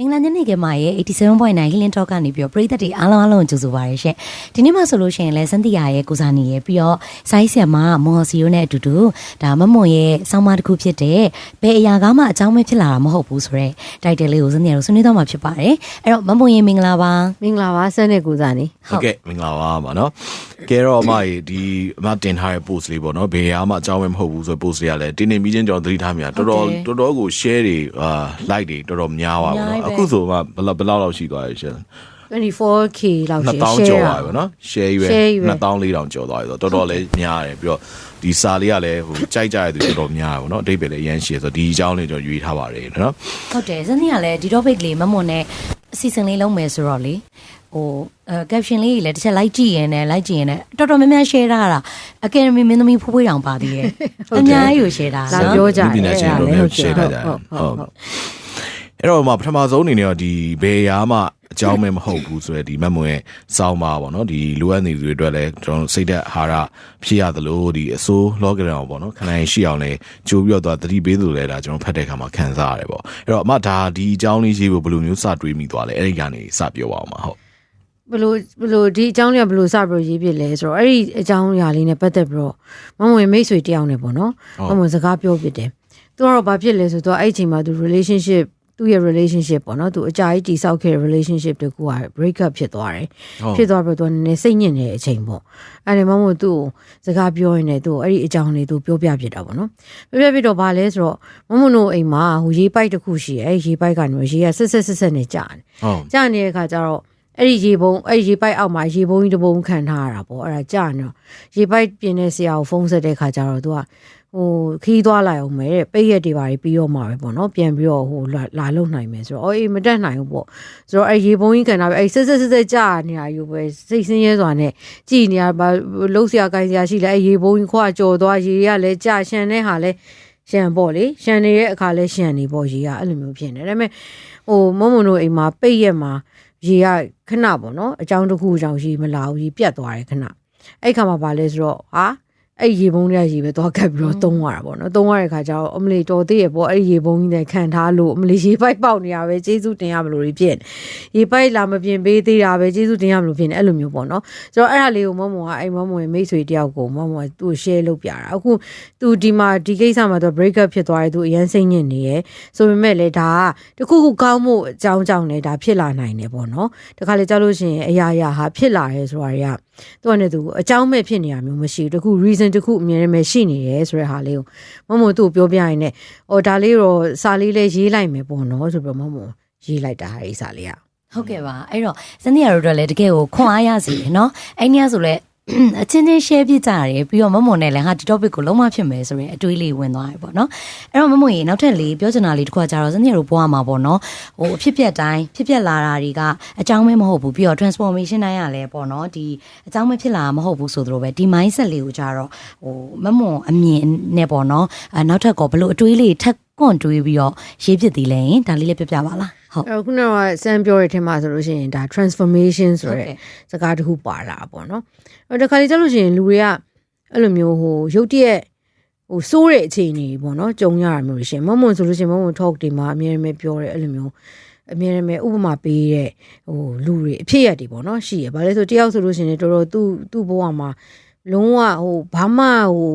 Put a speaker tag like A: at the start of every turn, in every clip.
A: မင်္ဂလာညနေခင်းပါရဲ့87.9 Healing Talk ကနေပြီးတော့ပရိသတ်တွေအားလုံးအားလုံးကြိုဆိုပါရရှင်ဒီနေ့မှဆိုလို့ရှိရင်လည်းစန္တီယာရဲ့ကိုစားနေရဲ့ပြီးတော့ဆိုင်းဆရာမမော်စီယိုနဲ့အတူတူဒါမမွန်ရဲ့ဆောင်းပါးတစ်ခုဖြစ်တဲ့ဘယ်အရာကမှအကြောင်းမဲ့ဖြစ်လာတာမဟုတ်ဘူးဆိုတော့တိုက်တယ်လေးကိုစန္တီယာတို့ဆွေးနွေးတော့မှာဖြစ်ပါတယ်အဲ့တော့မမွန်ရဲ့မင်္ဂလာပါ
B: မင်္ဂလာပါဆန်းနဲ့ကိုစားနေ
C: ဟုတ်ကဲ့မင်္ဂလာပါပါနော်ကဲတော့အမကြီးဒီအမတင်ထားတဲ့ post လေးပေါ့နော်ဘယ်ဟာမှအကြောင်းပဲမဟုတ်ဘူးဆို post လေးကလည်းတင်းနေပြီးချင်းကျွန်တော်သတိထားမိတာတော်တော်တော်တော်ကို share တွေအာ like တွေတော်တော်များပါပါနော်အခုဆိုမှဘယ်လောက်ဘယ်လောက်လောက်ရှိသွားရရှင်
B: 24k လောက်ရှိ
C: 2000ကျော်ပါပဲနော် share ရွယ်
B: share ရွယ်
C: 2400ကျော်သွားပြီဆိုတော့တော်တော်လေးများတယ်ပြီးတော့ဒီစာလေးကလည်းဟိုကြိုက်ကြရတဲ့သူတော်တော်များတယ်ပေါ့နော်အတိတ်ပဲလည်းအရန်ရှည်ဆိုတော့ဒီအကြောင်းလေးကျွန်တော်ရွေးထားပါတယ်နော်
A: ဟုတ်တယ်စန္တီယာလည်းဒီ topic လေးမမွန်နဲ့အစီအစဉ်လေးလုံးမယ်ဆိုတော့လေဟိုအဲ caption လေးကြီးလည်းတစ်ချက် like ကြည့်ရင်လည်း like ကြည့်ရင်လည်းတော်တော်များများ share ထားတာ academy မင်းသမီးဖိုးဖွေးတောင်ပါသေးရဲ့အများကြီးကို share ထား
B: လာ
A: နော်
B: ပြောကြ
C: ဒီပညာရှင်တို့လည်း share ထားကြတယ်
B: ဟုတ်ဟုတ်ဟုတ်
C: အဲ့တော့မှပထမဆုံးအနေနဲ့တော့ဒီဘယ်ရာမှအကြောင်းမဲမဟုတ်ဘူးဆိုရယ်ဒီမတ်မွေစောင်းပါပေါ့နော်ဒီလိုအပ်နေသူတွေအတွက်လည်းကျွန်တော်စိတ်သက်အာဟာရဖြစ်ရသလိုဒီအစိုး lockdown ပေါ့နော်ခဏရင်ရှိအောင်လဲကြိုးပြီးတော့သတိပေးသလိုလဲဒါကျွန်တော်ဖတ်တဲ့အခါမှာခံစားရတယ်ပေါ့အဲ့တော့အမဒါဒီအကြောင်းလေးရေးဖို့ဘယ်လိုမျိုးစတွေးမိသွားလဲအဲ့ဒီကနေစပြောပါအောင်ပါဟုတ်
B: ဘလို့ဘလို့ဒီအကြောင်းလေးကဘလို့စပြီးရေးပြလဲဆိုတော့အဲ့ဒီအကြောင်းအရာလေးနဲ့ပတ်သက်ပြီးတော့မမဝင်မိတ်ဆွေတယောက်နဲ့ပေါ့နော်မမဝင်စကားပြောပြတယ်သူကတော့ဘာဖြစ်လဲဆိုတော့အဲ့ဒီအချိန်မှာသူ relationship သူ့ရဲ့ relationship ပေါ့နော်သူအကြာကြီးတိဆောက်ခဲ့တဲ့ relationship တကူက break up ဖြစ်သွားတယ်ဖြစ်သွားပြီးတော့နည်းနည်းစိတ်ညစ်နေတဲ့အချိန်ပေါ့အဲ့ဒီမမသူ့ကိုစကားပြောရင်းနဲ့သူ့အဲ့ဒီအကြောင်းလေးသူပြောပြပြတာပေါ့နော်ပြောပြပြတော့ဘာလဲဆိုတော့မမတို့အိမ်မှာဟိုရေပိုက်တစ်ခုရှိတယ်အဲ့ဒီရေပိုက်ကနေရေကဆက်ဆက်ဆက်ဆက်နဲ့ကြာတယ်
C: ဟုတ်
B: ကြာနေတဲ့ခါကျတော့အဲ့ဒီရေပုံအဲ့ဒီရေပိုက်အောက်မှာရေပုံကြီးတစ်ပုံခံထားရတာပေါ့အဲ့ဒါကြာနေတော့ရေပိုက်ပြင်းတဲ့ဆရာကိုဖုန်းဆက်တဲ့ခါကျတော့သူက ဟိုခီးသွားလိုက်အောင်မယ်တဲ့ပိတ်ရက်တွေပါပြီးတော့မှာပဲပေါ့နော်ပြန်ပြီးတော့ဟိုလာလာလုံနိုင်မယ်ဆိုတော့အော်အေးမတက်နိုင်ဘူးပေါ့ဆိုတော့အဲ့ရေပုံကြီးခံထားပဲအဲ့ဆက်ဆက်ဆက်ဆက်ကြာနေတာယူပဲစိတ်ဆင်းရဲစွာနဲ့ကြည်နေရပါလှုပ်ရှားကိုင်းစရာရှိလဲအဲ့ရေပုံကြီးခွာကြော်သွားရေရလဲကြာရှန်တဲ့ဟာလဲရှန်ပေါ့လေရှန်နေတဲ့အခါလဲရှန်နေပေါ့ရေကအဲ့လိုမျိုးဖြစ်နေတယ်ဒါပေမဲ့ဟိုမုံမုံတို့အိမ်မှာပိတ်ရက်မှာရေကခဏပေါ့နော်အကြောင်းတစ်ခုအကြောင်းရေမလာဘူးရေပြတ်သွားတယ်ခဏအဲ့ခါမှာပါလဲဆိုတော့ဟာ အဲ့ရေပုံးတွေကရေပဲသွားကပ်ပြီးတော့သုံးရတာပေါ့နော်သုံးရတဲ့ခါကျတော့အမလီတော်သေးရပေါ့အဲ့ရေပုံးကြီးနဲ့ခံထားလို့အမလီရေပိုက်ပေါက်နေရပဲကျေးဇူးတင်ရမလို့ဖြစ်နေရေပိုက်လာမပြင်ပေးသေးတာပဲကျေးဇူးတင်ရမလို့ဖြစ်နေအဲ့လိုမျိုးပေါ့နော်ဆိုတော့အဲ့ဒါလေးကိုမမုံကအဲ့မမုံရဲ့မိတ်ဆွေတယောက်ကိုမမုံကသူ့ကို share လုပ်ပြတာအခုသူဒီမှာဒီကိစ္စမှာသူ break up ဖြစ်သွားတယ်သူအရန်စိတ်ညစ်နေရယ်ဆိုပေမဲ့လေဒါကတခုခုကောင်းမှုအကြောင်းကြောင့်လည်းဒါဖြစ်လာနိုင်တယ်ပေါ့နော်တခါလေကြောက်လို့ရှိရင်အရာရာဟာဖြစ်လာရဲဆိုတာတွေက သူကလည်းသူအကြောင်းမဲ့ဖြစ်နေတာမျိုးမရှိဘူးတခု reason တခုအမြဲတမ်းပဲရှိနေရဲဆိုတဲ့ဟာလေးကိုမမသူ့ကိုပြောပြရင်လည်းအော်ဒါလေးတော့စာလေးလေးရေးလိုက်မယ်ပေါ့နော်ဆိုပြီးတော့မမရေးလိုက်တာအဲ့ဒီစာလေးက
A: ဟုတ်ကဲ့ပါအဲ့တော့စန္ဒီယာတို့အတွက်လည်းတကယ်ကိုခွန်အားရစီတယ်နော်အဲ့ညဆိုလဲ အချင်းချင်း share ပြကြရတယ်ပြီးတော့မမွန်နဲ့လည်းဟာဒီ topic ကိုလုံးဝဖြစ်မယ်ဆိုရင်အတွေးလေးဝင်သွားပြီပေါ့နော်အဲ့တော့မမွန်ရေနောက်ထပ်လေးပြောချင်တာလေးတစ်ခုကကြတော့စန္ဒီယာတို့ဘွားမှာပေါ့နော်ဟိုအဖြစ်ပြက်တိုင်းဖြစ်ပြက်လာတာတွေကအကြောင်းမဲမဟုတ်ဘူးပြီးတော့ transformation တိုင်းကလည်းပေါ့နော်ဒီအကြောင်းမဲဖြစ်လာတာမဟုတ်ဘူးဆိုသလိုပဲဒီ mindset လေးကိုကြတော့ဟိုမမွန်အမြင်နဲ့ပေါ့နော်အဲနောက်ထပ်ကောဘလို့အတွေးလေးထပ်ကွန်တွေးပြီးတော့ရေးဖြစ်သေးလဲဒါလေးလေးပြပြပါလား ဟုတ်
B: အဲ့တော့ခုနကစမ်းပြောတဲ့အထက်မှာဆိုလို့ရှိရင်ဒါ transformation ဆို
A: ဟုတ်
B: တဲ့
A: ကဲ့
B: စကားတစ်ခုပါလာပေါ့နော်အဲ့တော့တခါလေကျလို့ရှိရင်လူတွေကအဲ့လိုမျိုးဟိုရုတ်တရက်ဟိုစိုးတဲ့အခြေအနေပေါ့နော်ကြုံရတာမျိုးလို့ရှိရင်မမွန်ဆိုလို့ရှိရင်မမွန် talk တွေမှာအများကြီးပဲပြောတယ်အဲ့လိုမျိုးအများကြီးပဲဥပမာပေးတဲ့ဟိုလူတွေအဖြစ်ရတွေပေါ့နော်ရှိရဘာလဲဆိုတယောက်ဆိုလို့ရှိရင်တော်တော်သူ့သူ့ဘဝမှာလုံးဝဟိုဘာမှဟို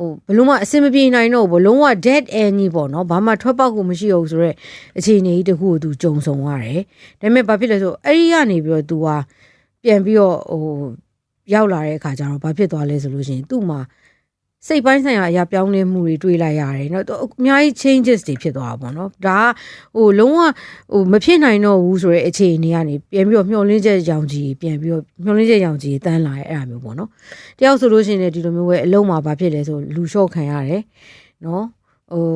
B: ဟိုဘလို့မှအဆင်မပြေနိုင်တော့ဘူးလုံးဝ dead end ကြီးပေါ့နော်ဘာမှထွက်ပေါက်ကိုမရှိဘူးဆိုတော့အခြေအနေကြီးတစ်ခုကိုသူကြုံဆုံရတယ်ဒါပေမဲ့ဘာဖြစ်လဲဆိုအဲ့ဒီကနေပြီးတော့ तू ဟာပြန်ပြီးတော့ဟိုရောက်လာတဲ့အခါကျတော့ဘာဖြစ်သွားလဲဆိုလို့ရှိရင်သူ့မှာ စိတ်ပိုင်းဆိုင်ရာအရာပြောင်းလဲမှုတွေတွေ့လိုက်ရတယ်เนาะအများကြီး changes တွေဖြစ်သွားတာပေါ့နော်ဒါကဟိုလုံးဝဟိုမဖြစ်နိုင်တော့ဘူးဆိုတဲ့အခြေအနေကနေပြန်ပြီးတော့မျောလင်းချက်ရောင်ကြီးပြန်ပြီးတော့မျောလင်းချက်ရောင်ကြီးတန်းလာရဲ့အဲ့ဒါမျိုးပေါ့နော် တယောက်ဆိုလို့ရှိရင်လည်းဒီလိုမျိုးပဲအလုံးမှာဘာဖြစ်လဲဆိုလူလျှော့ခံရတယ်နော် ဟို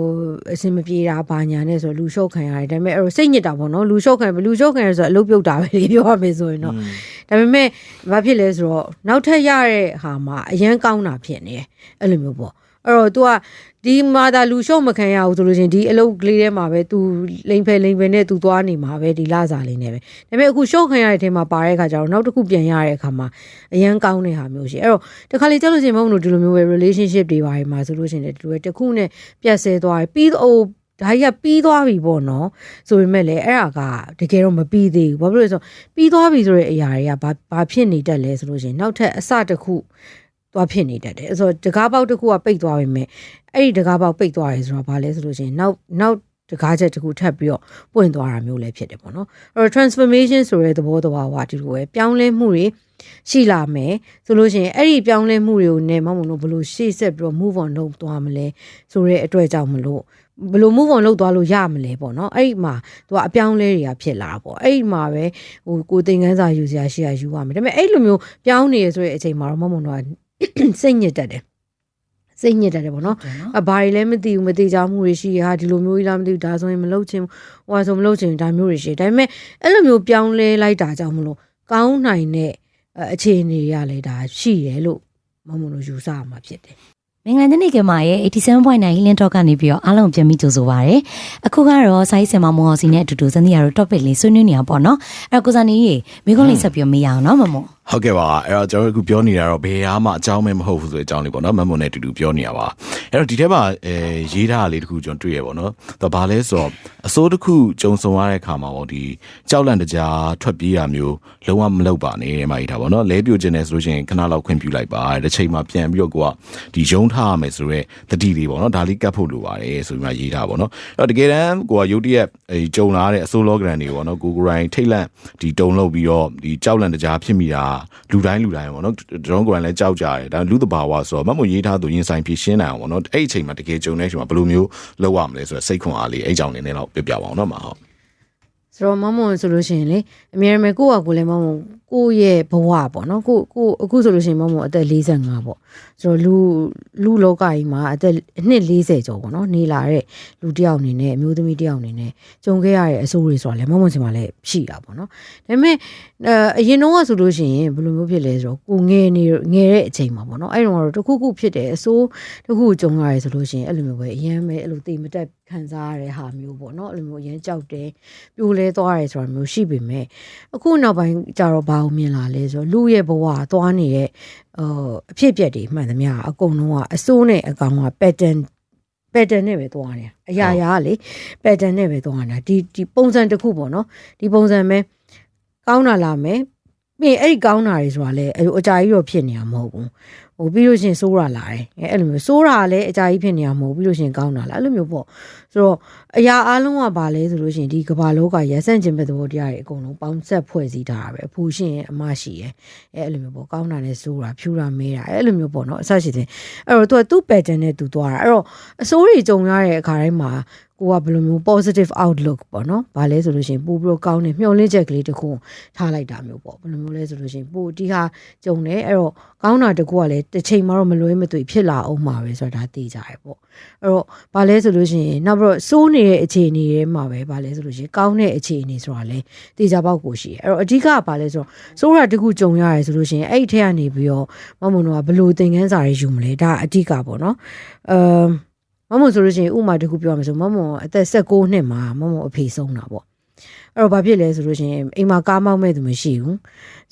B: အစင်မပြေတာဘာညာနဲ့ဆိုလူလျှော့ခံရတယ်ဒါပေမဲ့အဲ့တော့စိတ်ညစ်တာပေါ့နော်လူလျှော့ခံလူလျှော့ခံရဆိုတော့အလုပ်ပြုတ်တာပဲလေပြောရမယ်ဆိုရင်တော့ဒါပေမဲ့ဘာဖြစ်လဲဆိုတော့နောက်ထပ်ရတဲ့ဟာမှာအရန်ကောင်းတာဖြစ်နေတယ်အဲ့လိုမျိုးပေါ့ အဲ့တော့ तू ကဒီမှာဒါလူလျှော့မခံရဘူးဆိုလို့ချင်းဒီအလုပ်ကလေးထဲမှာပဲ तू လိန်ဖယ်လိန်ဖယ်နဲ့ तू သွားနေမှာပဲဒီလစာလေးနဲ့ပဲဒါပေမဲ့အခုလျှော့ခံရတဲ့ထဲမှာပါတဲ့အခါကျတော့နောက်တစ်ခုပြန်ရတဲ့အခါမှာအရန်ကောင်းတဲ့ဟာမျိုးရှိအဲ့တော့ တခါလေကြောက်လို့ရှိရင်မဟုတ်ဘူးဒီလိုမျိုးပဲ relationship တွေပါမှာဆိုလို့ရှိရင်လည်းဒီလိုပဲတစ်ခုနဲ့ပြတ်ဆဲသွားပြီပြီးတော့ဟို ဒါကြီးကပြီးသွားပြီပေါ့နော်ဆိုပေမဲ့လည်းအဲ့ဒါကတကယ်တော့မပြီးသေးဘူးဘာဖြစ်လို့လဲဆိုတော့ပြီးသွားပြီဆိုတဲ့အရာတွေကဘာဘာဖြစ်နေတတ်လဲဆိုလို့ရှိရင်နောက်ထပ်အစတစ်ခု သွားဖြစ်နေတတ်တယ်ဆိုတော့တကားပေါက်တစ်ခုကပိတ်သွားပြီမဲ့အဲ့ဒီတကားပေါက်ပိတ်သွားရဲဆိုတော့ဘာလဲဆိုလို့ရှိရင်နောက်နောက်တကားချက်တစ်ခုထပ်ပြီးတော့ပွင့်သွားတာမျိုးလည်းဖြစ်တယ်ပေါ့နော်အဲ့တော့ transformation ဆိုတဲ့သဘောတဘာဝဒီလိုပဲပြောင်းလဲမှုတွေရှိလာမယ်ဆိုလို့ရှိရင်အဲ့ဒီပြောင်းလဲမှုတွေကိုနဲ့မမုံတို့ဘယ်လိုရှေ့ဆက်ပြီးတော့ move on လုပ်သွားမလဲဆိုတဲ့အတွက်ကြောင့်မလို့ဘယ်လို move on လုပ်သွားလို့ရမလဲပေါ့နော်အဲ့ဒီမှာသူကအပြောင်းလဲတွေကဖြစ်လာတာပေါ့အဲ့ဒီမှာပဲဟိုကိုယ်သင်ခန်းစာယူစရာရှိရယူရမယ်ဒါပေမဲ့အဲ့လိုမျိုးပြောင်းနေရဆိုတဲ့အချိန်မှာတော့မမုံတို့က စိတ်ညစ်တတ်တယ်စိတ်ညစ်တတ်တယ်ပေါ့နော်
A: တယ်နော်
B: အဘာတွေလည်းမသိဘူးမသိကြမှုတွေရှိရဟာဒီလိုမျိုးကြီးလားမသိဘူးဒါဆိုရင်မလုပ်ချင်ဘူးဟိုဟာဆိုမလုပ်ချင်ဘူးဒါမျိုးတွေရှိတယ်ဒါပေမဲ့အဲ့လိုမျိုးပြောင်းလဲလိုက်တာကြောင့်မလို့ကောင်းနိုင်တဲ့အဲအခြေအနေရလဲဒါရှိတယ်လို့မမလို့ယူဆရမှာဖြစ်တယ်
A: မင်္ဂလာနေ့ကမှာရဲ့87.9 Healing Talk ကနေပြီးတော့အားလုံးပြန်ပြီးကြိုဆိုပါရစေ။အခုကတော့ဆိုင်းစင်မမောင်စီနဲ့အတူတူစနေရတော့ topic လေးဆွေးနွေးနေရပါတော့။အဲ့တော့ကိုစားနေရေမိခွန်းလေးဆက်ပြီးမေးရအောင်နော်မမောင်
C: ဟုတ်ကဲ့ပါအဲ့တော့ကျွန်တော်တို့အခုပြောနေတာတော့ဘယ်ဟာမှအကြောင်းမဲမဟုတ်ဘူးဆိုတဲ့အကြောင်းလေးပေါ့နော်မမွန်နဲ့အတူတူပြောနေရပါအဲ့တော့ဒီထဲမှာအဲရေးထားတာလေးတစ်ခုကျွန်တော်တွေ့ရပေါ့နော်ဒါဘာလဲဆိုတော့အစိုးတစ်ခုကြုံဆုံရတဲ့အခါမှာပေါ့ဒီကြောက်လန့်တကြားထွက်ပြေးတာမျိုးလုံးဝမလုပ်ပါနဲ့တဲ့မှာရေးထားပေါ့နော်လဲပြိုကျင်နေဆိုလို့ရှိရင်ခဏလောက်ခွင့်ပြုလိုက်ပါတဲ့တစ်ချိန်မှာပြန်ပြီးတော့ကိုကဒီယုံထားရမယ်ဆိုတော့တတိလေးပေါ့နော်ဒါလေးကတ်ဖို့လိုပါတယ်ဆိုပြီးမှရေးထားပေါ့နော်အဲ့တော့တကယ်တမ်းကိုကရုတ်တရက်အဲကြုံလာတဲ့အစိုးလောဂရန်တွေပေါ့နော်ကိုကိုရိုင်းထိတ်လန့်ဒီတုံလုံးပြီးတော့ဒီကြောက်လန့်တကြားဖြစ်မိတာလူတိုင်းလူတိုင်းပေါ့နော်ကျွန်တော်ကိုယ်တိုင်လည်းကြောက်ကြတယ်ဒါလူတဘာဝဆိုတော့မမရေးထားသူရင်ဆိုင်ဖြစ်ရှင်းနိုင်အောင်ပေါ့နော်အဲ့ဒီအချိန်မှာတကယ်ကြုံတဲ့အချိန်မှာဘယ်လိုမျိုးလုပ်ရမလဲဆိုတော့စိတ်ခွန်အားလေးအဲ့ကြောင့်နေနေတော့ပြပြပါအောင်နော်မဟုတ်
B: ဆိုတော့မမွန်ဆိုလို့ရှိရင်လေအများရမယ်ကိုယ့်ဟာကိုယ်လည်းမမွန် ကိုယ့်ရဲ့ဘဝပေါ့နော်ကိုကိုအခုဆိုလို့ရှိရင်မမွန်အသက်45ပေါ့ဆိုတော့လူလူလောကကြီးမှာအသက်အနှစ်40ကျော်ပေါ့နော်နေလာတဲ့လူတစ်ယောက်အနေနဲ့အမျိုးသမီးတစ်ယောက်အနေနဲ့ကြုံခဲ့ရတဲ့အဆိုးတွေဆိုတာလည်းမမွန်စင်မှာလည်းရှိတာပေါ့နော်ဒါပေမဲ့အဲအရင်တော့ကဆိုလို့ရှိရင်ဘယ်လိုမျိုးဖြစ်လဲဆိုတော့ကိုငယ်နေငယ်တဲ့အချိန်မှာပေါ့နော်အဲ့တော့ကတော့တစ်ခုခုဖြစ်တယ်အဆိုးတစ်ခုကြုံရတယ်ဆိုလို့ရှိရင်အဲ့လိုမျိုးပဲအရင်ပဲအဲ့လိုတိမ်မတက်ခံစားရတဲ့ဟာမျိုးပေါ့နော်အဲ့လိုမျိုးအရင်ကြောက်တယ်ပြိုလဲသွားတယ်ဆိုတာမျိုးရှိပေမဲ့အခုနောက်ပိုင်းကျတော့ဘာကိုမြင်လာလဲဆိုတော့လူရဲ့ဘဝသွားနေတဲ့ဟိုအဖြစ်အပျက်တွေမှန်သမျှအကုန်လုံးကအစိုးနဲ့အကောင်က pattern pattern နဲ့ပဲသွားနေတာအရာရာကလေ pattern နဲ့ပဲသွားနေတာဒီဒီပုံစံတစ်ခုပေါ့နော်ဒီပုံစံပဲကောင်းတာလာမယ်ပြီးရင်အဲ့ဒီကောင်းတာတွေဆိုတာလေအဲ့လိုအကြာကြီးတော့ဖြစ်နေတာမဟုတ်ဘူး ဟိုပြီးလို့ရှရင်စိုးရလာတယ်အဲအဲ့လိုမျိုးစိုးရလည်းအကြာကြီးဖြစ်နေတာမဟုတ်ဘူးပြီးလို့ရှရင်ကောင်းတာလားအဲ့လိုမျိုးပေါ့ဆိုတော့အရာအလုံးကဘာလဲဆိုလို့ရှရင်ဒီကမ္ဘာလောကရဆန့်ကျင်ဘက်သဘောတရားတွေအကုန်လုံးပေါင်းဆက်ဖွဲ့စည်းထားတာပဲအဖူရှင်ရဲ့အမရှိရဲ့အဲအဲ့လိုမျိုးပေါ့ကောင်းတာနဲ့စိုးတာဖြူတာမဲတာအဲအဲ့လိုမျိုးပေါ့နော်အဆရှိတဲ့အဲ့တော့သူကသူ့ pattern နဲ့သူသွားတာအဲ့တော့အစိုးတွေကြုံရတဲ့အခါတိုင်းမှာ ကိုကဘယ်လိုမျိုး positive outlook ပေါ့နော်။ဘာလဲဆိုလို့ရှိရင်ပို့ပြီးတော့ကောင်းတဲ့မျှော်လင့်ချက်ကလေးတစ်ခုထားလိုက်တာမျိုးပေါ့။ဘယ်လိုမျိုးလဲဆိုလို့ရှိရင်ပို့ဒီဟာကြုံတယ်အဲ့တော့ကောင်းတာတစ်ခုကလည်းတစ်ချိန်မှာတော့မလွဲမသွေဖြစ်လာအောင်မှာပဲဆိုတာဒါသိကြရပေါ့။အဲ့တော့ဘာလဲဆိုလို့ရှိရင်နောက်ပြီးတော့စိုးနေတဲ့အခြေအနေတွေမှာပဲဘာလဲဆိုလို့ရှိရင်ကောင်းတဲ့အခြေအနေဆိုတာလည်းသိကြပေါက်ကိုရှိတယ်။အဲ့တော့အဓိကကဘာလဲဆိုတော့စိုးတာတစ်ခုကြုံရတယ်ဆိုလို့ရှိရင်အဲ့ဒီထက်ကနေပြီးတော့မမုံတော့ဘယ်လိုသင်ခန်းစာတွေယူမလဲဒါအဓိကပေါ့နော်။အမ် မမုံဆိုလို့ရှိရင်ဥမာတစ်ခုပြောရမယ်ဆိုမမုံအသက်16နှစ်မှာမမုံအဖေဆုံးတာပေါ့အဲ့တော့ဘာဖြစ်လဲဆိုလို့ရှိရင်အိမ်မှာကားမောက်မဲ့သူမရှိဘူး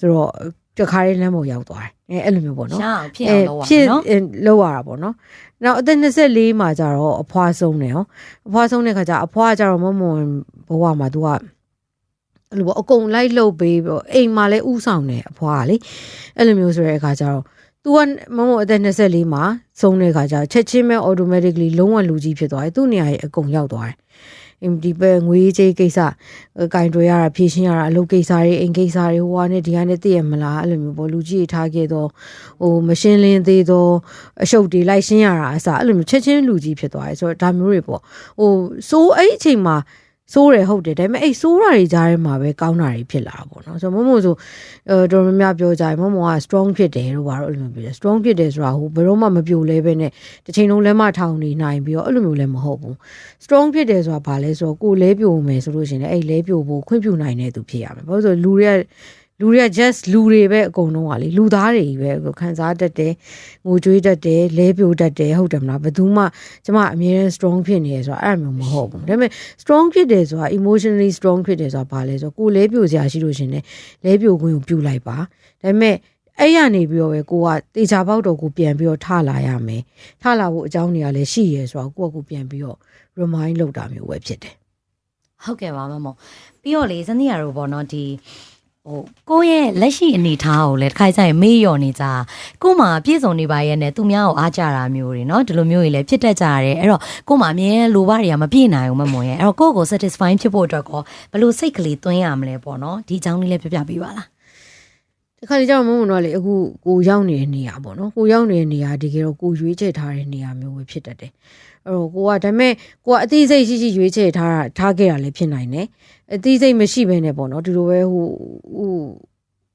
B: ဆိုတော့တခါလေးလမ်းပေါ်ရောက်သွားတယ်အဲအဲ့လိုမျိုးပေါ့နော်
A: ရှာအောင်ဖြစ်အောင်လုပ်ရ
B: ဖြစ်
A: မယ်နော်
B: အဲလောက်ရတာပေါ့နော်နောက်အသက်24မှာကျတော့အဖွားဆုံးတယ်ဟောအဖွားဆုံးတဲ့ခါကျအဖွားကျတော့မမုံဘဝမှာ तू ကအဲ့လိုပေါ့အကုန်လိုက်လှုပ်ပေးပြီးတော့အိမ်မှာလည်းဥဆောင်တယ်အဖွားကလေအဲ့လိုမျိုးဆိုတဲ့အခါကျတော့ तू ကမမအသက်24မှာဆုံးတဲ့ခါကျတော့ချက်ချင်းပဲ automatically လုံးဝလူကြီးဖြစ်သွားတယ်သူ့နေရာကြီးအကုန်ရောက်သွားတယ်အင်းဒီပဲငွေကြေးကိစ္စကင်တွေရတာဖြည့်ရှင်းရတာအလုပ်ကိစ္စတွေအိမ်ကိစ္စတွေဟိုဟာနဲ့ဒီဟာနဲ့သိရမလားအဲ့လိုမျိုးပေါ့လူကြီးထားခဲ့တော့ဟိုမရှင်းလင်းသေးတော့အရှုပ်တွေလိုက်ရှင်းရတာအစားအဲ့လိုမျိုးချက်ချင်းလူကြီးဖြစ်သွားတယ်ဆိုတော့ဒါမျိုးတွေပေါ့ဟိုစိုးအဲ့ဒီအချိန်မှာ စိုးတယ်ဟုတ်တယ်ဒါပေမဲ့အဲ့စိုးတာတွေကြားထဲမှာပဲကောင်းတာတွေဖြစ်လာတာပေါ့နော်ဆိုတော့မမို့ဆိုအဲတော်တော်များများပြောကြတယ်မမို့က strong ဖြစ်တယ်လို့ဘာလို့အဲ့လိုမျိုးပြောတယ် strong ဖြစ်တယ်ဆိုတာဟိုဘယ်တော့မှမပြိုလဲပဲနဲ့တစ်ချိန်လုံးလက်မထောင်နေနိုင်ပြီးတော့အဲ့လိုမျိုးလည်းမဟုတ်ဘူး strong ဖြစ်တယ်ဆိုတာဘာလဲဆိုတော့ကိုယ်လဲပြိုမယ်ဆိုလို့ရှိရင်လည်းအဲ့လဲပြိုဖို့ခွင့်ပြုနိုင်တဲ့သူဖြစ်ရမယ်ဘာလို့လဲဆိုတော့လူတွေက လူတွေက just လူတွေပဲအကုန်လုံးကလေလူသားတွေကြီးပဲခံစားတတ်တယ်ငိုကြွေးတတ်တယ်လဲပြိုတတ်တယ်ဟုတ်တယ်မလားဘယ်သူမှကျမအမြဲတမ်း strong ဖြစ်နေရဆိုတာအဲ့လိုမျိုးမဟုတ်ဘူးဒါပေမဲ့ strong ဖြစ်တယ်ဆိုတာ emotionally strong ဖြစ်တယ်ဆိုတာဘာလဲဆိုတော့ကိုယ်လဲပြိုစရာရှိလို့ရှရင်လေလဲပြိုခွင့်ကိုပြုလိုက်ပါဒါပေမဲ့အဲ့ရနေပြီးတော့ပဲကိုကတေချာပေါက်တော့ကိုပြန်ပြီးတော့ထလာရမယ်ထလာဖို့အကြောင်းတွေကလည်းရှိရဲဆိုတော့ကိုကကိုပြန်ပြီးတော့ remind လုပ်တာမျိုးပဲဖြစ်တယ်
A: ဟုတ်ကဲ့ပါမမပြီးတော့လေစနေရတို့ပေါ့နော်ဒီ ဟိုကိုယ့်ရဲ့လက်ရှိအနေထားကိုလည်းတစ်ခါကျရင်မေးလျော်နေကြကို့မှာပြည့်စုံနေပါရဲ့နဲ့သူများကိုအားကြတာမျိုးတွေเนาะဒီလိုမျိုးတွေလည်းဖြစ်တတ်ကြရတယ်အဲ့တော့ကို့မှာအမြဲလိုဘတွေကမပြည့်နိုင်ဘူးမမွန်ရဲ့အဲ့တော့ကိုယ့်ကို satisfy ဖြစ်ဖို့အတွက်ကောဘယ်လိုစိတ်ကလေးသွင်းရမလဲပေါ့နော်ဒီအကြောင်းလေးလည်းပြပြပေးပါလား
B: ဒီခါလေးကျတော့မုံမုံတော့လေအခုကိုရောက်နေတဲ့နေရာပေါ့နော်ကိုရောက်နေတဲ့နေရာဒီကေတော့ကိုရွေးချယ်ထားတဲ့နေရာမျိုးပဲဖြစ်တတ်တယ်အဲ့တော့ကိုကဒါပေမဲ့ကိုကအသိစိတ်ရှိရှိရွေးချယ်ထားတာထားခဲ့တာလည်းဖြစ်နိုင်တယ် အသိစိတ်မရှိဘဲနဲ့ပေါ့နော်ဒီလိုပဲဟိုဟို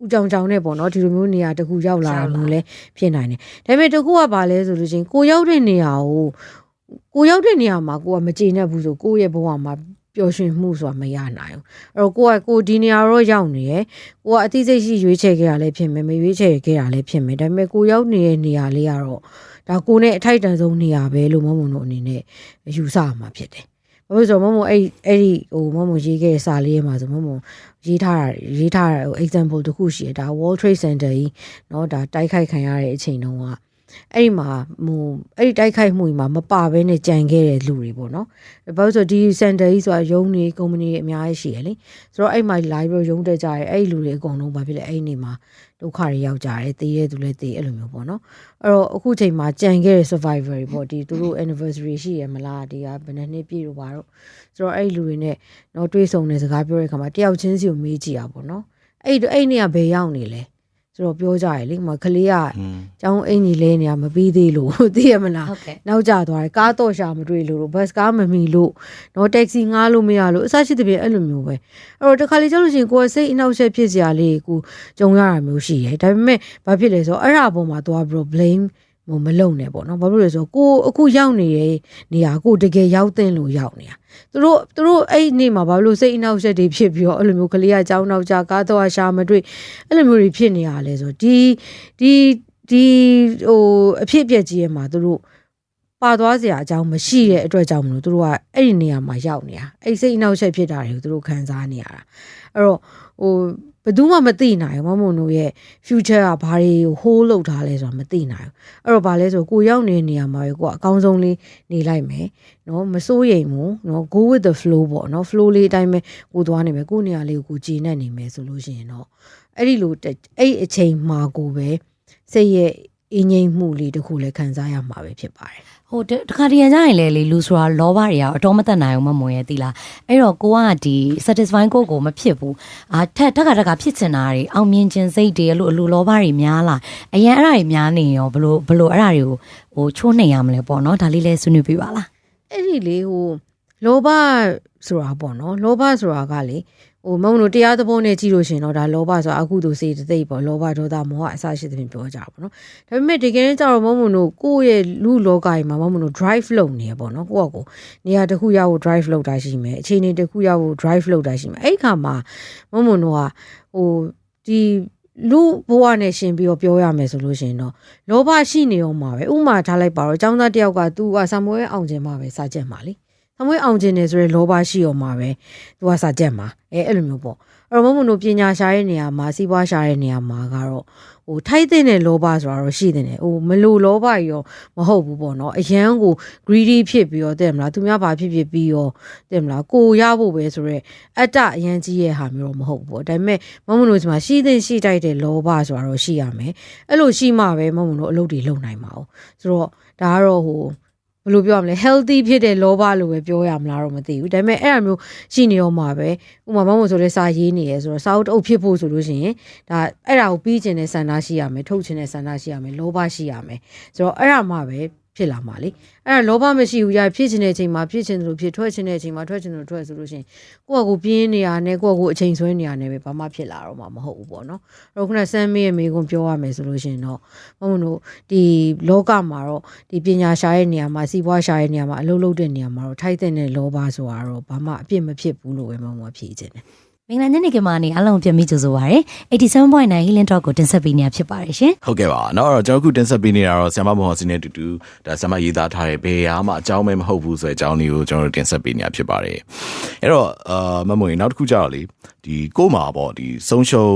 B: ဦးကြောင်ကြောင်နဲ့ပေါ့နော်ဒီလိုမျိုးနေရာတစ်ခုရောက်လာတာမျိုးလည်းဖြစ်နိုင်တယ်ဒါပေမဲ့တစ်ခုကဘာလဲဆိုလို့ချင်းကိုရောက်တဲ့နေရာကိုကိုရောက်တဲ့နေရာမှာကိုကမကျေနပ်ဘူးဆိုကိုယ့်ရဲ့ဘဝမှာပျော်ရွှင်မှုဆိုတာမရနိုင်ဘူးအဲ့တော့ကိုကကိုဒီနေရာတော့ရောက်နေရယ်ကိုကအသိစိတ်ရှိရွေးချယ်ခဲ့တာလည်းဖြစ်မယ်မရွေးချယ်ခဲ့တာလည်းဖြစ်မယ်ဒါပေမဲ့ကိုရောက်နေတဲ့နေရာလေးကတော့ဒါကိုနဲ့အထိုက်တန်ဆုံးနေရာပဲလို့မမုံတို့အနေနဲ့ယူဆရမှာဖြစ်တယ်။ ဘာလို့လဲဆိုတော့မမုံအဲ့အဲ့ဒီဟိုမမုံရေးခဲ့တဲ့စာလေးထဲမှာဆိုမမုံရေးထားတာရေးထားတာဟို example တစ်ခုရှိတယ်ဒါ World Trade Center ကြီးเนาะဒါတိုက်ခိုက်ခံရတဲ့အချိန်တုန်းက အဲ့ဒီမှာဟိုအဲ့ဒီတိုက်ခိုက်မှုကြီးမှာမပါဘဲနဲ့ကြံခဲ့တဲ့လူတွေပေါ့နော်။ဘာလို့ဆိုတော့ဒီ center ကြီးဆိုတာရုံးတွေကုမ္ပဏီတွေအများကြီးရှိရလေ။ဆိုတော့အဲ့မှာ live ရုံးတက်ကြရဲအဲ့ဒီလူတွေအကုန်လုံးဘာဖြစ်လဲအဲ့ဒီနေမှာဒုက္ခတွေရောက်ကြတယ်တေးတဲ့သူလည်းတေးအဲ့လိုမျိုးပေါ့နော်အဲ့တော့အခုချိန်မှာကြံခဲ့တဲ့ survivor တွေပေါ့ဒီသူတို့ anniversary ရှိရမလားဒီကဘယ်နှစ်နှစ်ပြည့်လို့ပါတော့ဆိုတော့အဲ့ဒီလူတွေနဲ့တော့တွေးဆုံနေစကားပြောတဲ့အခါမှာတယောက်ချင်းစီကိုမေးကြည့်ရပါတော့အဲ့ဒီအဲ့ဒီနေကဘယ်ရောက်နေလဲ ဆိုတော့ပြောကြရလေမကလေးက
C: อืม
B: ကျောင်းအင်ကြီးလဲနေရမပြီးသေးလို့သိရမလား
A: ဟုတ်ကဲ့
B: နောက်ကျသွားတယ်ကားတော့ရှာမတွေ့လို့ဘတ်ကားမမီလို့တော့တက္ကစီငားလို့မရလို့အစရှိတဲ့ပြင်အဲ့လိုမျိုးပဲအဲ့တော့တခါလေကြောက်လို့ရှိရင်ကိုယ်ကစိတ်အနှောက်အယှက်ဖြစ်စရာလေးကိုကြုံရတာမျိုးရှိတယ်ဒါပေမဲ့ဘာဖြစ်လဲဆိုတော့အဲ့ဒါအပေါ်မှာသွားပြီးတော့ blame မမလုံနဲ့ပေါ့နော်ဘာဖြစ်လို့လဲဆိုတော့ကိုအခုရောက်နေတဲ့နေရာကိုတကယ်ရောက်တဲ့လို့ရောက်နေတာသူတို့သူတို့အဲ့ဒီနေ့မှာဘာလို့စိတ်အနှောက်အယှက်တွေဖြစ်ပြီးတော့အဲ့လိုမျိုးကလေးကကြောင်းနောက်ကြကားတော့ရှာမတွေ့အဲ့လိုမျိုးတွေဖြစ်နေရလဲဆိုတော့ဒီဒီဒီဟိုအဖြစ်အပျက်ကြီးရဲ့မှာသူတို့ပါသွားစရာအကြောင်းမရှိတဲ့အတွက်ကြောင့်မလို့သူတို့ကအဲ့ဒီနေရာမှာရောက်နေတာအဲ့ဒီစိတ်အနှောက်အယှက်ဖြစ်တာတွေကိုသူတို့ခံစားနေရတာအဲ့တော့ဟို ဘယ်သူမှမသိနိုင်ဘူးမမုံတို့ရဲ့ future ကဘာတွေကို hold လုပ်ထားလဲဆိုတာမသိနိုင်ဘူးအဲ့တော့ဘာလဲဆိုကိုရောက်နေတဲ့နေရာမှာပဲကိုကအကောင်းဆုံးလေးနေလိုက်မယ်နော်မစိုးရိမ်ဘူးနော် go with the flow ပေါ့နော် flow လေးအတိုင်းပဲကိုသွားနေမယ်ကိုနေရာလေးကိုကိုကြည်နဲ့နေမယ်ဆိုလို့ရှိရင်တော့အဲ့ဒီလိုတက်အဲ့ဒီအချိန်မှာကိုပဲစိတ်ရဲ့အင်းငိမ့်မှုလေးတစ်ခုလည်းခံစားရမှာပဲဖြစ်ပါတယ်
A: ဟိုတတခါတရံကြရင်လေလေလူဆိုတာလောဘတွေကအတော်မတက်နိုင်ဘူးမမွန်ရဲ့သီလားအဲ့တော့ကိုကဒီ satisfy ကိုကိုမဖြစ်ဘူးအာထက်တက်ကတက်ကဖြစ်ချင်တာတွေအောင်မြင်ခြင်းစိတ်တွေအဲ့လိုအလိုလောဘတွေများလာအရင်အဲ့ဒါတွေများနေရောဘလို့ဘလို့အဲ့ဒါတွေကိုဟိုချိုးနှိမ်ရမလဲပေါ့နော်ဒါလေးလဲဆွေးနွေးပြပါလား
B: အဲ့ဒီလေဟိုလောဘဆိုတာပေါ့နော်လောဘဆိုတာကလေ ဟိုမုံတို့တရားသဘောနဲ့ကြည့်လို့ရှရင်တော့ဒါလောဘဆိုတာအကုသိုလ်စေတသိက်ပေါ့လောဘဒေါသမောဟအစရှိသဖြင့်ပြောကြတာပေါ့နော်ဒါပေမဲ့တကယ်ကြတော့မုံမုံတို့ကိုယ့်ရဲ့လူလောကကြီးမှာမုံမုံတို့ drive လုပ်နေရပေါ့နော်ကိုယ့်အကိုနေရာတစ်ခုရောက်ဖို့ drive လုပ်တာရှိမယ်အခြေအနေတစ်ခုရောက်ဖို့ drive လုပ်တာရှိမယ်အဲ့ဒီခါမှာမုံမုံတို့ကဟိုဒီလူဘဝနဲ့ရှင်ပြီးတော့ပြောရမယ်ဆိုလို့ရှိရင်တော့လောဘရှိနေအောင်မှာပဲဥမာထားလိုက်ပါတော့ចောင်းသားတယောက်ကသူကဆံမွေးအောင်ခြင်းမှာပဲစာချက်မှာလေ ဆံမွေးအောင်ခြင်းနေဆိုရဲလောဘရှိအောင်မှာပဲသူကစာချက်မှာအဲအဲ့လိုမျိုးပေါ့အဲ့တော့မမုံတို့ပညာရှာတဲ့နေရာမှာစီးပွားရှာတဲ့နေရာမှာကတော့ဟိုထိုက်တဲ့နဲ့လောဘဆိုတာတော့ရှိတဲ့နဲ့ဟိုမလိုလောဘကြီးရောမဟုတ်ဘူးပေါ့နော်အရန်ကို greedy ဖြစ်ပြီးတော့တဲ့မလားသူများဘာဖြစ်ဖြစ်ပြီးရောတဲ့မလားကိုရဖို့ပဲဆိုရဲအတ္တအရန်ကြီးရဲ့ဟာမျိုးတော့မဟုတ်ဘူးပေါ့ဒါပေမဲ့မမုံတို့ဒီမှာရှိတဲ့ရှိတိုက်တဲ့လောဘဆိုတာတော့ရှိရမယ်အဲ့လိုရှိမှပဲမမုံတို့အလုပ်တွေလုပ်နိုင်မှာ哦ဆိုတော့ဒါကတော့ဟို ဘယ်လိုပြောရမလဲ healthy ဖြစ်တဲ့လောဘလို့ပဲပြောရမလားတော့မသိဘူးဒါပေမဲ့အဲ့အမျိုးရှိနေရောမှာပဲဥပမာမမုံဆိုလဲစာရေးနေရယ်ဆိုတော့စာအုပ်တအုပ်ဖြစ်ဖို့ဆိုလို့ရှိရင်ဒါအဲ့ဒါကိုပြီးကျင်တဲ့ဆန္ဒရှိရမယ်ထုတ်ချင်တဲ့ဆန္ဒရှိရမယ်လောဘရှိရမယ်ဆိုတော့အဲ့ဒါမှပဲ ဖြစ်လာမှာလေအဲ့ဒါလောဘမရှိဘူးရဖြစ်ချင်တဲ့အချိန်မှာဖြစ်ချင်တယ်လို့ဖြစ်ထွက်ချင်တဲ့အချိန်မှာထွက်ချင်တယ်လို့ထွက်ဆိုလို့ရှိရင်ကိုယ့်အကူပြင်းနေရနဲ့ကိုယ့်အကူအချိန်ဆွဲနေရနဲ့ပဲဘာမှဖြစ်လာတော့မှာမဟုတ်ဘူးပေါ့နော်အဲ့တော့ခုနဆမ်းမေးရဲ့မေးခွန်းပြောရမယ်ဆိုလို့ရှိရင်တော့မဟုတ်လို့ဒီလောကမှာတော့ဒီပညာရှာရဲ့နေရာမှာစီးပွားရှာရဲ့နေရာမှာအလုပ်လုပ်တဲ့နေရာမှာတော့ထိုက်တဲ့နဲ့လောဘဆိုတာတော့ဘာမှအပြစ်မဖြစ်ဘူးလို့ပဲမမဖြေခြင်းတယ်
A: မင်္ဂလာညနေခင်းပါနေအားလုံးပြန်ပြီးကြိုဆိုပါရစေ87.9 Healing Talk ကိုတင်ဆက်ပေးနေရဖြစ်ပါတယ်ရှင်
C: ဟုတ်ကဲ့ပါเนาะအဲ့တော့ကျွန်တော်အခုတင်ဆက်ပေးနေတာတော့ဆ iam မမော်စီနဲ့တူတူဒါဆ iam ရေးသားထားတဲ့ဘယ်ဟာမှအကြောင်းမဲမဟုတ်ဘူးဆိုတဲ့အကြောင်းလေးကိုကျွန်တော်တို့တင်ဆက်ပေးနေတာဖြစ်ပါတယ်အဲ့တော့အာမမွေနောက်တစ်ခုကြတော့လေဒီကို့မှာပေါ့ဒီဆုံးရှုံး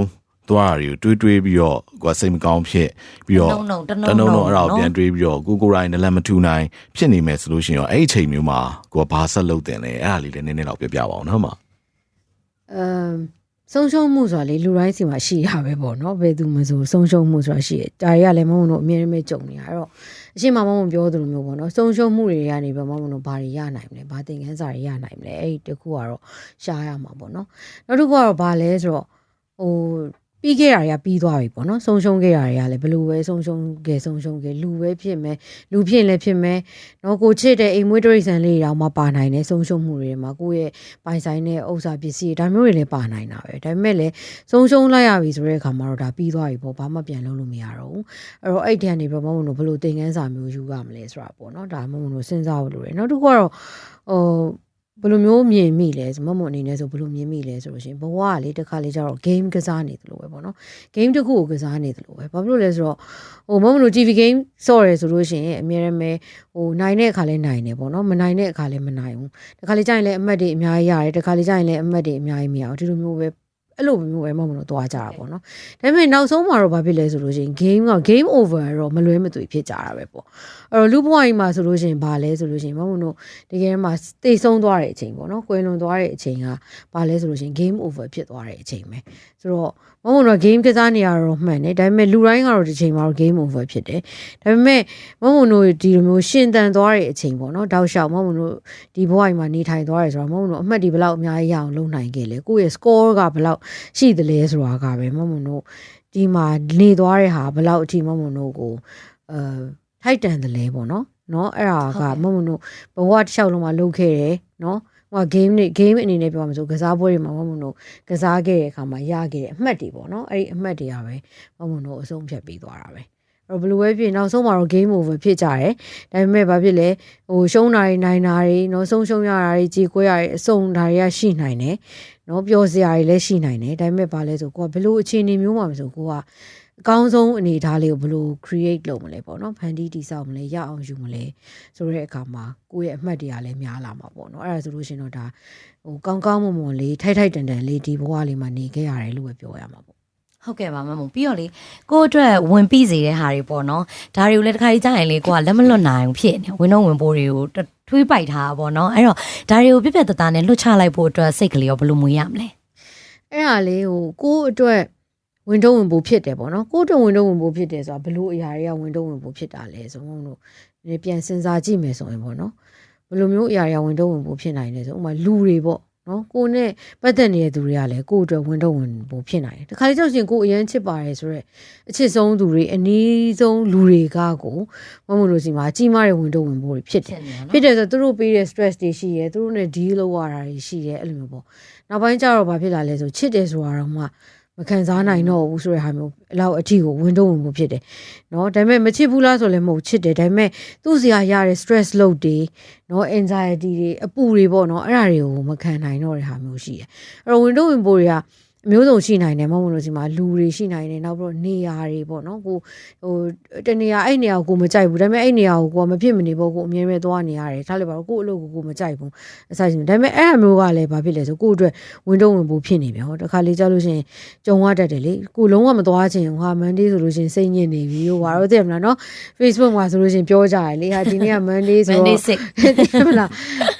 C: သွားတာတွေကိုတွေးတွေးပြီးတော့ကိုကစိတ်မကောင်းဖြစ်ပြီးတော့
A: တနှုံတနှုံ
C: တနှုံတော့အဲ့ဒါကို
A: နော်
C: ပြန်တွေးပြီးတော့ကိုကိုယ်တိုင်နလန်မထူနိုင်ဖြစ်နေမယ်ဆိုလို့ရှိရင်ရောအဲ့ဒီအချိန်မျိုးမှာကိုကဘာဆက်လုပ်တင်လဲအဲ့ဒါလေးလည်းနည်းနည်းတော့ပြောပြပါအောင်နော်မ
B: အမ်ဆုံးရှုံးမှုဆိုတာလေလူတိုင်းစီမှာရှိရပဲပေါ့နော်ဘယ်သူမှမဆိုဆုံးရှုံးမှုဆိုတာရှိတယ်ဒါတွေကလည်းမဟုတ်လို့အမြဲတမ်းကြုံနေရအဲ့တော့အရှိမမုံပြောသလိုမျိုးပေါ့နော်ဆုံးရှုံးမှုတွေကနေပြီးမမုံတို့ဘာတွေရနိုင်မလဲဘာသင်ခန်းစာတွေရနိုင်မလဲအဲ့ဒီတစ်ခုကတော့ရှားရမှာပေါ့နော်နောက်တစ်ခုကတော့ဘာလဲဆိုတော့ဟို ပြီးခဲ့တာတွေကပြီးသွားပြီပေါ့နော်ဆုံးရှုံးခဲ့တာတွေကလည်းဘလို့ပဲဆုံးရှုံးခဲ့ဆုံးရှုံးခဲ့လူပဲဖြစ်မယ်လူဖြစ်ရင်လည်းဖြစ်မယ်နော်ကိုချစ်တဲ့အိမ်မွေးတရိษံလေးတွေတောင်မှပါနိုင်တယ်ဆုံးရှုံးမှုတွေမှာကိုယ့်ရဲ့ပိုင်ဆိုင်တဲ့ဥစ္စာပစ္စည်းတွေဒါမျိုးတွေလည်းပါနိုင်တာပဲဒါပေမဲ့လည်းဆုံးရှုံးလိုက်ရပြီဆိုတဲ့အခါမှာတော့ဒါပြီးသွားပြီပေါ့ဘာမှပြန်လုပ်လို့မရတော့ဘူးအဲ့တော့အဲ့ဒီကနေပြီးမမုံတို့ဘလို့သင်ခန်းစာမျိုးယူရမလဲဆိုတာပေါ့နော်ဒါမမုံတို့စဉ်းစားဖို့လိုတယ်နောက်တစ်ခုကတော့ဟို ဘယ်လိုမျိုးမြင်မိလဲဆိုမမုံအနေနဲ့ဆိုဘယ်လိုမြင်မိလဲဆိုလို့ရှိရင်ဘဝကလေတစ်ခါလေကျတော့ game ကစားနေတယ်လို့ပဲပေါ့နော် game တစ်ခုကိုကစားနေတယ်လို့ပဲဘာဖြစ်လို့လဲဆိုတော့ဟိုမမလို့ TV game ဆော့ရဲဆိုလို့ရှိရင်အများရမဲဟိုနိုင်တဲ့အခါလဲနိုင်တယ်ပေါ့နော်မနိုင်တဲ့အခါလဲမနိုင်ဘူးတစ်ခါလေကျရင်လည်းအမှတ်တွေအများကြီးရတယ်တစ်ခါလေကျရင်လည်းအမှတ်တွေအများကြီးမရအောင်ဒီလိုမျိုးပဲ အဲ့လိုမျိုးပဲမမလို့သွားကြတာပေါ့နော်ဒါပေမဲ့နောက်ဆုံးမှာတော့ဘာဖြစ်လဲဆိုလို့ရှိရင် game က game over တော့မလွဲမသွေဖြစ်ကြတာပဲပေါ့အဲ့တော့လူဘဝကြီးမှာဆိုလို့ရှိရင်ဘာလဲဆိုလို့ရှိရင်မမလို့တကယ်မှာတိတ်ဆုံးသွားတဲ့အချိန်ပေါ့နော်ကွယ်လွန်သွားတဲ့အချိန်ကဘာလဲဆိုလို့ရှိရင် game over ဖြစ်သွားတဲ့အချိန်ပဲ ဆိုတော့မမုံတော့ game ကစားနေရတော့မှန်တယ်ဒါပေမဲ့လူတိုင်းကတော့ဒီချိန်မှာတော့ game over ဖြစ်တယ်ဒါပေမဲ့မမုံတို့ဒီလိုမျိုးရှင်တန်သွားတဲ့အချိန်ပေါ့နော်တောက်လျှောက်မမုံတို့ဒီဘဝကြီးမှာနေထိုင်သွားတယ်ဆိုတော့မမုံတို့အမှတ်ဒီဘလောက်အများကြီးရအောင်လုပ်နိုင်ခဲ့လေကိုယ့်ရဲ့ score ကဘလောက်ရှိသလဲဆိုတာကပဲမမုံတို့ဒီမှာနေသွားတဲ့ဟာဘလောက်အထိမမုံတို့ကိုအဲထိုက်တန်သလဲပေါ့နော်နော်အဲ့ဒါကမမုံတို့ဘဝတစ်လျှောက်လုံးမှာလုပ်ခဲ့တယ်နော် ဟိုက game တွေ game အနေနဲ့ပြောမှဆိုကစားပွဲတွေမှာမမုံတို့ကစားခဲ့တဲ့အခါမှာရခဲ့တဲ့အမှတ်တွေပေါ့နော်အဲ့ဒီအမှတ်တွေကပဲမမုံတို့အဆုံးဖြတ်ပေးသွားတာပဲတော့ဘယ်လိုပဲဖြစ်နောက်ဆုံးမှာတော့ game over ဖြစ်ကြတယ်ဒါပေမဲ့ဘာဖြစ်လဲဟိုရှုံးတာတွေနိုင်တာတွေနော်ဆုံးရှုံးရတာတွေကြေကွဲရတာတွေအဆုံဓာတ်တွေကရှိနိုင်တယ်နော်ပျော်စရာတွေလည်းရှိနိုင်တယ်ဒါပေမဲ့ဘာလဲဆိုကိုကဘယ်လိုအခြေအနေမျိုးမှာမဆိုကိုက အကောင်းဆုံးအနေအထားလေးကိုဘယ်လို create လုပ်မလဲပေါ့နော်ဖန်တီးတည်ဆောက်မလဲရအောင်ယူမလဲဆိုတဲ့အခါမှာကိုယ့်ရဲ့အမှတ်တွေကလည်းများလာမှာပေါ့နော်အဲ့ဒါဆိုလို့ရှိရင်တော့ဒါဟိုကောင်းကောင်းမွန်မွန်လေးထိုက်ထိုက်တန်တန်လေးဒီဘဝလေးမှာနေခဲ့ရတယ်လို့ပဲပြောရမှာပေါ့
A: ဟုတ်ကဲ့ပါမမပြီးတော့လေကိုယ့်အတွက်ဝင်ပြီးစေတဲ့ဟာတွေပေါ့နော်ဒါတွေကိုလည်းတစ်ခါကြီးကြာရင်လေကိုကလက်မလွတ်နိုင်ဘူးဖြစ်နေဝင်တော့ဝင်ပိုးတွေကိုတထွေးပိုက်ထားတာပေါ့နော်အဲ့တော့ဒါတွေကိုပြက်ပြက်တသားနဲ့လွတ်ချလိုက်ဖို့အတွက်စိတ်ကလေးရောဘယ်လိုမွေးရမလဲ
B: အဲ့ဒါလေးဟိုကိုယ့်အတွက် ဝင်တော့ဝင်ဖို့ဖြစ်တယ်ပေါ့နော်ကိုယ့်အတွက်ဝင်တော့ဝင်ဖို့ဖြစ်တယ်ဆိုတာဘလို့အရာတွေကဝင်တော့ဝင်ဖို့ဖြစ်တာလဲဆိုတော့တို့ဒီပြန်စဉ်းစားကြည့်မယ်ဆိုရင်ပေါ့နော်ဘလို့မျိုးအရာတွေကဝင်တော့ဝင်ဖို့ဖြစ်နိုင်လဲဆိုဥပမာလူတွေပေါ့နော်ကိုနဲ့ပတ်သက်နေတဲ့သူတွေကလည်းကိုယ့်အတွက်ဝင်တော့ဝင်ဖို့ဖြစ်နိုင်တယ်တခါလေကြောက်ရှင်ကိုအရန်ချစ်ပါတယ်ဆိုတော့အချစ်ဆုံးသူတွေအနည်းဆုံးလူတွေကကိုမမလို့စီမှာအကြီးမားတဲ့ဝင်တော့ဝင်ဖို့ဖြစ်တယ်
A: ဖြစ်နေနော်
B: ဖြစ်တယ်ဆိုတော့သူတို့ပေးတဲ့ stress တွေရှိရဲသူတို့ ਨੇ deal လုပ်ရတာတွေရှိရဲအဲ့လိုမျိုးပေါ့နောက်ပိုင်းကျတော့ဘာဖြစ်လာလဲဆိုချစ်တယ်ဆိုတာတော့မှမ ခံစားနိုင်တော့ဘူးဆိုတဲ့ဟာမျိုးအလောက်အထီကိုဝင်တော့ဝင်မှုဖြစ်တယ်เนาะဒါပေမဲ့မချစ်ဘူးလားဆိုလည်းမဟုတ်ချစ်တယ်ဒါပေမဲ့သူ့စရာရတဲ့ stress load တွေเนาะ anxiety တွေအပူတွေပေါ့เนาะအဲ့ဒါတွေကိုမခံနိုင်တော့တဲ့ဟာမျိုးရှိတယ်အဲ့တော့ဝင်တော့ဝင်ပိုတွေက အမျိုးစုံရှိနိုင်တယ်မဟုတ်ဘူးလို့ဒီမှာလူတွေရှိနိုင်တယ်နောက်ပြီးတော့နေရာတွေပေါ့နော်ကိုဟိုတနေရာအဲ့နေရာကိုကိုမကြိုက်ဘူးဒါပေမဲ့အဲ့နေရာကိုကိုကမဖြစ်မနေဖို့ကိုအမြဲတမ်းသွားနေရတယ်ဒါလည်းပါတော့ကိုအလုပ်ကိုကိုမကြိုက်ဘူးအစားရှင်ဒါပေမဲ့အဲ့အမျိုးကလည်းဘာဖြစ်လဲဆိုကိုအတွက်ဝင်တော့ဝင်ဖို့ဖြစ်နေပြီဟောတခါလေးကြောက်လို့ရှိရင်ကြုံရတတ်တယ်လေကိုလုံးဝမသွားချင်ဟာမန်ဒေးဆိုလို့ရှိရင်စိတ်ညစ်နေပြီဟိုဘာလို့သိရမလားနော် Facebook မှာဆိုလို့ရှိရင်ပြောကြတယ်လေဟာဒီနေ့ကမန်ဒေးဆို
A: Monday
B: တော့
A: sick
B: မလား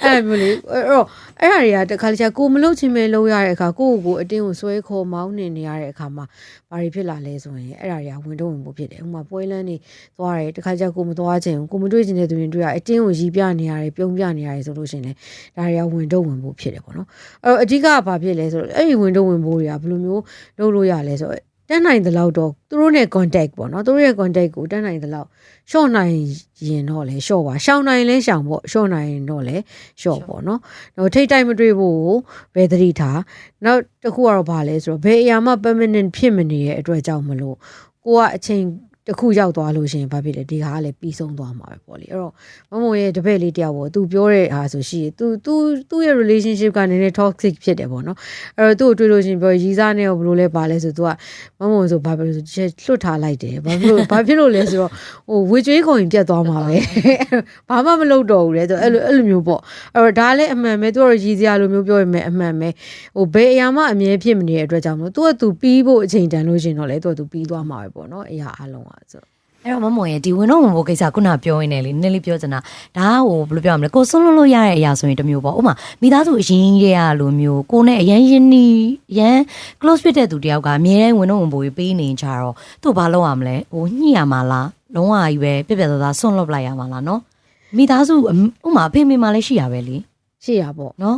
B: အဲ့လိုမျိုးလေအဲ့တော့ အဲ့ဟာတွေကတခါလေကျကိုမလုပ်ချင်ပဲလုပ်ရတဲ့အခါကိုယ့်ကိုယ်ကိုအတင်းကိုဆွဲခေါ်မောင်းနေနေရတဲ့အခါမှာဘာတွေဖြစ်လာလဲဆိုရင်အဲ့ဒါတွေကဝင်တော့ဝင်ဖို့ဖြစ်တယ်ဥပမာပွဲလန်းနေသွားတယ်တခါကျကိုမသွားချင်ဘူးကိုမတွေ့ချင်တဲ့သူတွေတွေ့ရအတင်းကိုရီးပြနေရတယ်ပြုံးပြနေရတယ်ဆိုလို့ရှိရင်လေဒါတွေကဝင်တော့ဝင်ဖို့ဖြစ်တယ်ပေါ့နော်အဲ့တော့အဓိကကဘာဖြစ်လဲဆိုတော့အဲ့ဒီဝင်တော့ဝင်ဖို့တွေကဘယ်လိုမျိုးလုပ်လို့ရလဲဆိုတော့ တက်နိုင်တဲ့လောက်တော့သူတို့နဲ့ contact ပေါ့နော်သူတို့ရဲ့ contact ကိုတက်နိုင်တဲ့လောက်ရှော့နိုင်ရင်တော့လေရှော့ပါရှောင်းနိုင်လဲရှောင်းပေါ့ရှော့နိုင်ရင်တော့လေရှော့ပေါ့နော်တော့ထိတ်တိုက်မတွေ့ဖို့ကိုဘယ်သတိထားနောက်တစ်ခုကတော့ဗာလဲဆိုတော့ဘယ်အရာမှ permanent ဖြစ်မနေတဲ့အတွက်ကြောင့်မလို့ကိုကအချိန် တစ်ခုရောက်သွားလို့ရှိရင်ဘာဖြစ်လဲဒီဟာကလည်းပြီးဆုံးသွားမှာပဲပေါ့လေအဲ့တော့မမရဲ့တပည့်လေးတယောက်ပေါ့သူပြောတဲ့ဟာဆိုရှိရင် तू तू သူ့ရဲ့ relationship ကနည်းနည်း toxic ဖြစ်တယ်ပေါ့နော်အဲ့တော့သူ့ကိုတွေ့လို့ရှိရင်ပြောရီးစားနဲ့ရောဘယ်လိုလဲပါလဲဆို तू ကမမဆိုဘာဖြစ်လို့ဆိုချက်လွတ်ထားလိုက်တယ်ဘာဖြစ်လို့ဘာဖြစ်လို့လဲဆိုတော့ဟိုဝေကျွေးခုံရင်ပြတ်သွားမှာပဲဘာမှမလုပ်တော့ဘူးလေသူအဲ့လိုအဲ့လိုမျိုးပေါ့အဲ့တော့ဒါလည်းအမှန်ပဲသူကတော့ရီးစရာလိုမျိုးပြောရမယ်အမှန်ပဲဟိုဘယ်အရာမှအမြဲဖြစ်မနေတဲ့အတွက်ကြောင့်မလို့သူကသူပြီးဖို့အချိန်တန်လို့ရှိရင်တော့လေသူကသူပြီးသွားမှာပဲပေါ့နော်အရာအလုံးอ่ ะဆို
A: အဲ့တော့မမွန်ရဲ့ဒီဝင်တော့ဝင်ဖို့ကိစ္စခုနပြောရင်းနဲ့လေနည်းနည်းလေးပြောချင်တာဒါကဟိုဘယ်လိုပြောရမလဲကိုဆွန်းလွန်းလို့ရတဲ့အရာဆိုရင်တစ်မျိုးပေါ့ဥပမာမိသားစုအရင်ကြီးတဲ့ကလိုမျိုးကိုနဲ့အရန်ရင်းနီးရန် close ဖြစ်တဲ့သူတယောက်ကအမြဲတမ်းဝင်တော့ဝင်ဖို့ပေးနေကြတော့သူ့ဘာလုပ်ရမလဲဟိုညှိရမှာလားလုံးဝကြီးပဲပြက်ပြက်သားသားဆွန့်လွတ်လိုက်ရမှာလားနော်မိသားစုအမဥပမာအဖေမေမှလည်းရှိရပဲလေ
B: ရှိရပေါ့
A: နော်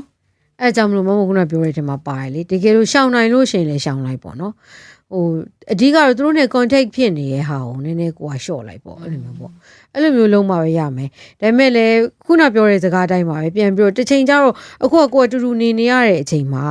B: အဲအကြောင့်မလို့မမကကပြောတဲ့ထဲမှာပါတယ်လေတကယ်လို့ရှောင်နိုင်လို့ရှိရင်လည်းရှောင်လိုက်ပေါ့နော် ဟိုအဓိကတော့သူတို့နဲ့ contact ဖြစ်နေတဲ့ဟာကိုနည်းနည်းကိုက short လိုက်ပေါ့အဲ့လိုမျိုးပေါ့အဲ့လိုမျိုးလုံးမှာပဲရမယ်ဒါပေမဲ့လည်းခုနပြောတဲ့စကားတိုင်းပါပဲပြန်ပြီးတော့တစ်ချိန်ကျတော့အခုကကိုယ်ကတူတူနေနေရတဲ့အချိန်မှာ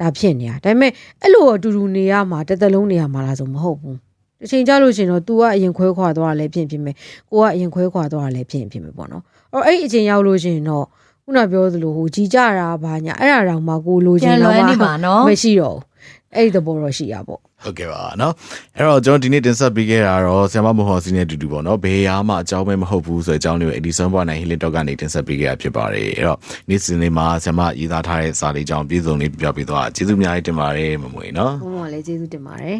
B: ဒါဖြစ်နေတာဒါပေမဲ့အဲ့လိုအတူတူနေရမှာတစ်သက်လုံးနေရမှာလားဆိုမဟုတ်ဘူးတစ်ချိန်ကျလို့ရှိရင်တော့ तू ကအရင်ခွဲခွာသွားတာလည်းဖြစ်ဖြစ်မယ်ကိုကအရင်ခွဲခွာသွားတာလည်းဖြစ်ဖြစ်မယ်ပေါ့နော်အဲ့တော့အဲ့ဒီအချိန်ရောက်လို့ရှိရင်တော့ခုနပြောသလိုဟိုကြီးကြတာဘာညာအဲ့ဒါတောင်မှကိုလိုချ
A: ပြန်
B: င်
A: လွ
B: တော့
A: ယ်နေပါနော်
B: မရှိတော့ဘူး အဲ့ဒီသဘောတော့ရှိရပေါ့
C: ဟုတ်ကဲ့ပါเนาะအဲ့တော့ကျွန်တော်ဒီနေ့တင်ဆက်ပေးခဲ့တာတော့ဆ iam မဟောစီနဲ့အတူတူပေါ့เนาะဘယ်ဟာမှအကြောင်းပဲမဟုတ်ဘူးဆိုတဲ့အကြောင်းလေးကို87.9 Healing Talk ကနေတင်ဆက်ပေးခဲ့တာဖြစ်ပါတယ်အဲ့တော့နေ့စဉ်လေးမှာဆ iam ရေးသားထားတဲ့စာလေးကြောင်းပြည့်စုံလေးပြပြပေးသွားကျေးဇူးအများကြီးတင်ပါတယ်မမွေเนาะ
B: ဘုံဘုံလည်းကျေးဇူးတင်ပါတယ်